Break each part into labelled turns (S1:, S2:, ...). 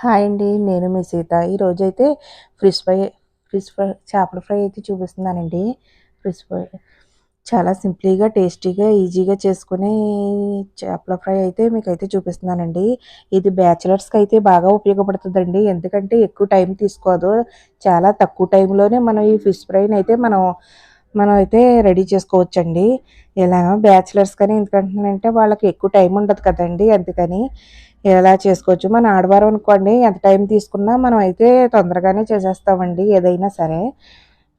S1: Hi అండి నేను మీ సీత. ఈరోజు అయితే ఫిష్ ఫ్రై ఫిష్ ఫ్రై చేపల ఫ్రై అయితే చూపిస్తున్నానండి. ఫిష్ ఫ్రై చాలా సింపుల్గా టేస్టీగా ఈజీగా చేసుకునే చేపల ఫ్రై అయితే మీకు అయితే చూపిస్తున్నానండి. ఇది బ్యాచిలర్స్కి అయితే బాగా ఉపయోగపడుతుందండి. ఎందుకంటే ఎక్కువ టైం తీసుకోదు. చాలా తక్కువ టైంలోనే మనం ఈ ఫిష్ ఫ్రైని అయితే మనం మనం అయితే రెడీ చేసుకోవచ్చండి. ఇలా బ్యాచిలర్స్ కానీ ఎందుకంటే వాళ్ళకి ఎక్కువ టైం ఉండదు కదండి. అందుకని ఎలా చేసుకోవచ్చు? మన ఆడవారం అనుకోండి ఎంత టైం తీసుకున్నా మనం అయితే తొందరగానే చేసేస్తామండి ఏదైనా సరే.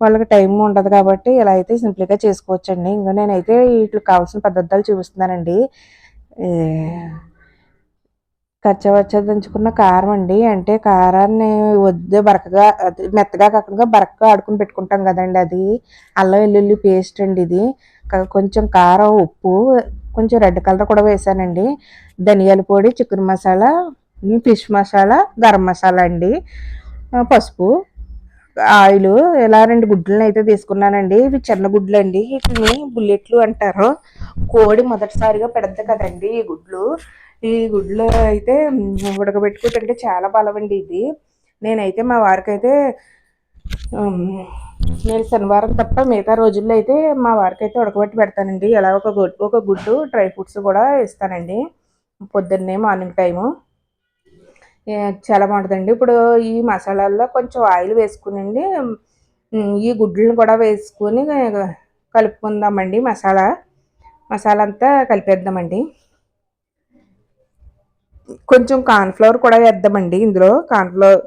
S1: వాళ్ళకి టైం ఉండదు కాబట్టి ఇలా అయితే సింపుల్గా చేసుకోవచ్చండి. ఇంకా నేనైతే వీటికి కావాల్సిన పద్ధతులు చూపిస్తున్నానండి. కచ్చవచ్చ దంచుకున్న కారం అండి. అంటే కారాన్ని వద్దు బరకగా మెత్తగా కాకుండా బరకగా ఆడుకుని పెట్టుకుంటాం కదండి అది. అల్లం వెల్లుల్లి పేస్ట్ అండి ఇది. కొంచెం కారం ఉప్పు కొంచెం రెడ్ కలర్ కూడా వేసానండి. ధనియాల పొడి చికెన్ మసాలా ఫిష్ మసాలా గరం మసాలా అండి. పసుపు ఆయిల్ ఇలా రెండు గుడ్లను అయితే తీసుకున్నానండి. ఇవి చిన్న గుడ్లు అండి వీటిని బుల్లెట్లు అంటారు. కోడి మొదటిసారిగా పెడద్దు కదండి ఈ గుడ్లు. ఈ గుడ్లు అయితే ఉడకబెట్టుకుంటుంటే చాలా బలమండి ఇది. నేనైతే మా వారికి అయితే నేను శనివారం తప్ప మిగతా రోజుల్లో అయితే మా వారికి అయితే ఉడకబెట్టి పెడతానండి. ఎలా ఒక గుడ్డు ఒక గుడ్డు డ్రై ఫ్రూట్స్ కూడా ఇస్తానండి. పొద్దున్నే మార్నింగ్ టైము. చాలా బాగుంటుందండి. ఇప్పుడు ఈ మసాలాల్లో కొంచెం ఆయిల్ వేసుకునండి. ఈ గుడ్లను కూడా వేసుకొని కలుపుకుందామండి మసాలా. మసాలా అంతా కలిపేద్దామండి. కొంచెం కార్న్ఫ్లవర్ కూడా వేద్దామండి ఇందులో. కార్న్ఫ్లవర్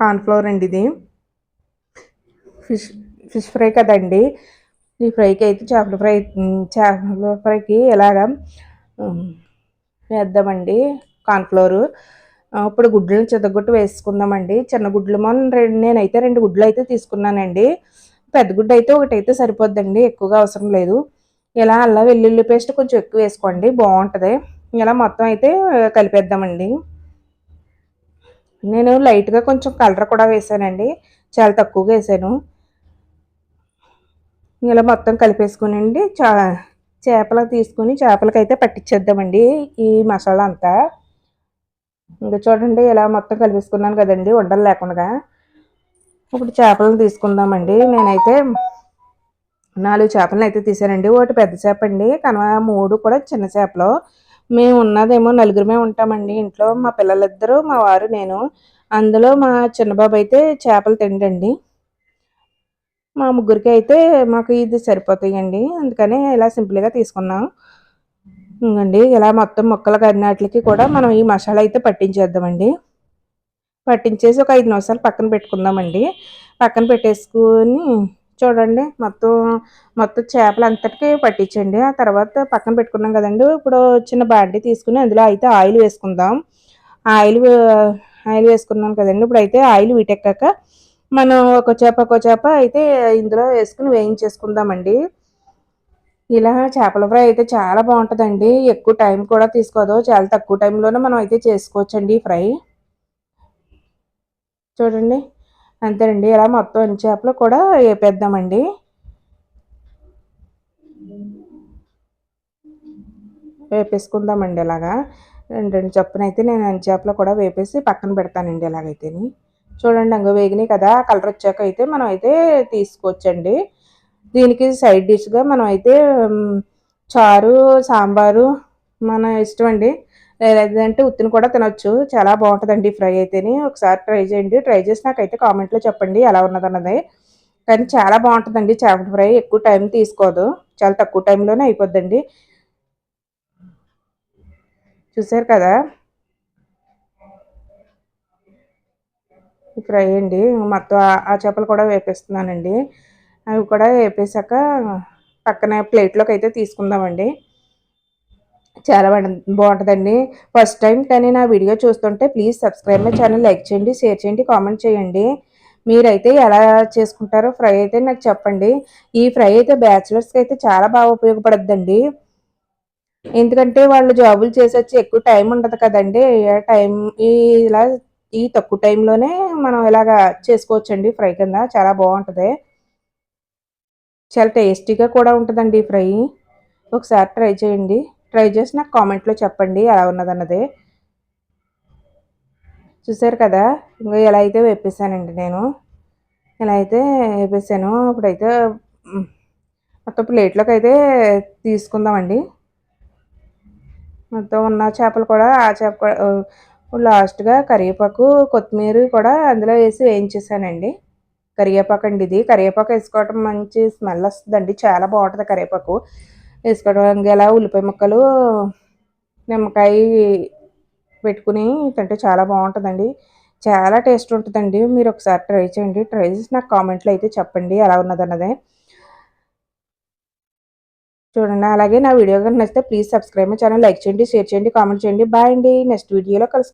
S1: కార్న్ఫ్లవర్ అండి ఇది. ఫిష్ ఫిష్ ఫ్రై కదండి. ఈ ఫ్రైకి అయితే చేపల ఫ్రై చేపల ఫ్రైకి ఎలాగా వేద్దామండి. కార్న్ఫ్లోరు. ఇప్పుడు గుడ్లను చెదగొట్టు వేసుకుందామండి. చిన్న గుడ్లు మనం రెండు నేనైతే రెండు గుడ్లు అయితే తీసుకున్నానండి. పెద్ద గుడ్డు అయితే ఒకటి అయితే సరిపోద్దండి ఎక్కువగా అవసరం లేదు. ఇలా అల్లా వెల్లుల్లి పేస్ట్ కొంచెం ఎక్కువ వేసుకోండి బాగుంటుంది. ఇలా మొత్తం అయితే కలిపేద్దామండి. నేను లైట్గా కొంచెం కలర్ కూడా వేసానండి చాలా తక్కువగా వేసాను. ఇలా మొత్తం కలిపేసుకునండి. చా చేపలు తీసుకుని చేపలకైతే పట్టించేద్దామండి ఈ మసాలా అంతా ఇంకా చూడండి ఇలా మొత్తం కలిపేసుకున్నాను కదండి ఉండలు లేకుండా. ఇప్పుడు చేపలను తీసుకుందామండి. నేనైతే నాలుగు చేపలను అయితే తీసానండి. ఒకటి పెద్ద చేప అండి కనుక మూడు కూడా చిన్న చేపలు. మేము ఉన్నదేమో నలుగురమే ఉంటామండి ఇంట్లో. మా పిల్లలిద్దరూ మా వారు నేను. అందులో మా చిన్నబాబు అయితే చేపలు తిండండి. మా ముగ్గురికి అయితే మాకు ఇది సరిపోతాయండి. అందుకని ఇలా సింపుల్గా తీసుకున్నాం. ఇంకండి ఇలా మొత్తం మొక్కలు కరినాటికి కూడా మనం ఈ మసాలా అయితే పట్టించేద్దామండి. పట్టించేసి ఒక ఐదు నిమిషాలు పక్కన పెట్టుకుందామండి. పక్కన పెట్టేసుకుని చూడండి మొత్తం మొత్తం చేపలు అంతటికి పట్టించండి. ఆ తర్వాత పక్కన పెట్టుకున్నాం కదండి ఇప్పుడు చిన్న బాండి తీసుకుని అందులో అయితే ఆయిల్ వేసుకుందాం. ఆయిల్ ఆయిల్ వేసుకున్నాం కదండి ఇప్పుడు అయితే ఆయిల్ వీటెక్కాక మనం ఒక చేప ఒక చేప అయితే ఇందులో వేసుకుని వేయించేసుకుందామండి. ఇలా చేపల ఫ్రై అయితే చాలా బాగుంటుందండి. ఎక్కువ టైం కూడా తీసుకోదు. చాలా తక్కువ టైంలోనే మనం అయితే చేసుకోవచ్చండి ఫ్రై. చూడండి. అంతేనండి ఇలా మొత్తం అన్ని చేపలు కూడా వేపేద్దామండి. వేపేసుకుందామండి ఇలాగా. రెండు రెండు చొప్పున అయితే నేను అన్ని చేపలు కూడా వేపేసి పక్కన పెడతానండి ఇలాగైతేని. చూడండి అంగ వేగినాయి కదా కలర్ వచ్చాక అయితే మనం అయితే తీసుకోవచ్చండి దీనికి సైడ్ డిష్గా మనం అయితే చారు సాంబారు మన ఇష్టం అండి. లేదంటే ఉత్తిని కూడా తినొచ్చు. చాలా బాగుంటుందండి ఫ్రై అయితేని. ఒకసారి ట్రై చేయండి. ట్రై చేసి నాకైతే కామెంట్లో చెప్పండి ఎలా ఉన్నదన్నది. కానీ చాలా బాగుంటుందండి చేపల ఫ్రై. ఎక్కువ టైం తీసుకోదు. చాలా తక్కువ టైంలోనే అయిపోద్దండి. చూసారు కదా? ఫ్రై అండి మొత్తం ఆ చేపలు కూడా వేపిస్తున్నానండి. అవి కూడా వేపేసాక పక్కన ప్లేట్లోకి అయితే తీసుకుందామండి. చాలా బాగుంటుందండి. ఫస్ట్ టైం కానీ నా వీడియో చూస్తుంటే please subscribe my channel like చేయండి షేర్ చేయండి కామెంట్ చేయండి. మీరైతే ఎలా చేసుకుంటారో ఫ్రై అయితే నాకు చెప్పండి. ఈ ఫ్రై అయితే బ్యాచిలర్స్కి అయితే చాలా బాగా ఉపయోగపడద్దండి. ఎందుకంటే వాళ్ళు జాబులు చేసి వచ్చి ఎక్కువ టైం ఉండదు కదండి. టైం ఇలా ఈ తక్కువ టైంలోనే మనం ఇలాగా చేసుకోవచ్చండి ఫ్రై కింద. చాలా బాగుంటుంది. చాలా టేస్టీగా కూడా ఉంటుందండి ఫ్రై. ఒకసారి ట్రై చేయండి. ట్రై చేసి నాకు కామెంట్లో చెప్పండి ఎలా ఉన్నదన్నది. చూసారు కదా ఇంకా ఇలా అయితే వేపేసానండి నేను. ఇలా అయితే వేపేసాను ఇప్పుడైతే మొత్తం ప్లేట్లోకి అయితే తీసుకుందామండి. మొత్తం ఉన్న చేపలు కూడా ఆ చేప లాస్ట్గా కరివేపాకు కొత్తిమీర కూడా అందులో వేసి వేయించేసానండి. కరివేపాకు అండి ఇది. కరివేపాకు వేసుకోవటం మంచి స్మెల్ వస్తుందండి. చాలా బాగుంటుంది కరివేపాకు. వేసుకోవడం ఇలా ఉల్లిపాయ ముక్కలు నిమ్మకాయ పెట్టుకుని తింటే చాలా బాగుంటుందండి. చాలా టేస్ట్ ఉంటుందండి. మీరు ఒకసారి ట్రై చేయండి. ట్రై చేసి నాకు కామెంట్లో అయితే చెప్పండి. ఎలా ఉన్నదన్నదే చూడండి. అలాగే నా వీడియో కనుక నచ్చితే please subscribe my channel. Like చేయండి షేర్ చేయండి కామెంట్ చేయండి. బాయ్ అండి. నెక్స్ట్ వీడియోలో కలుసు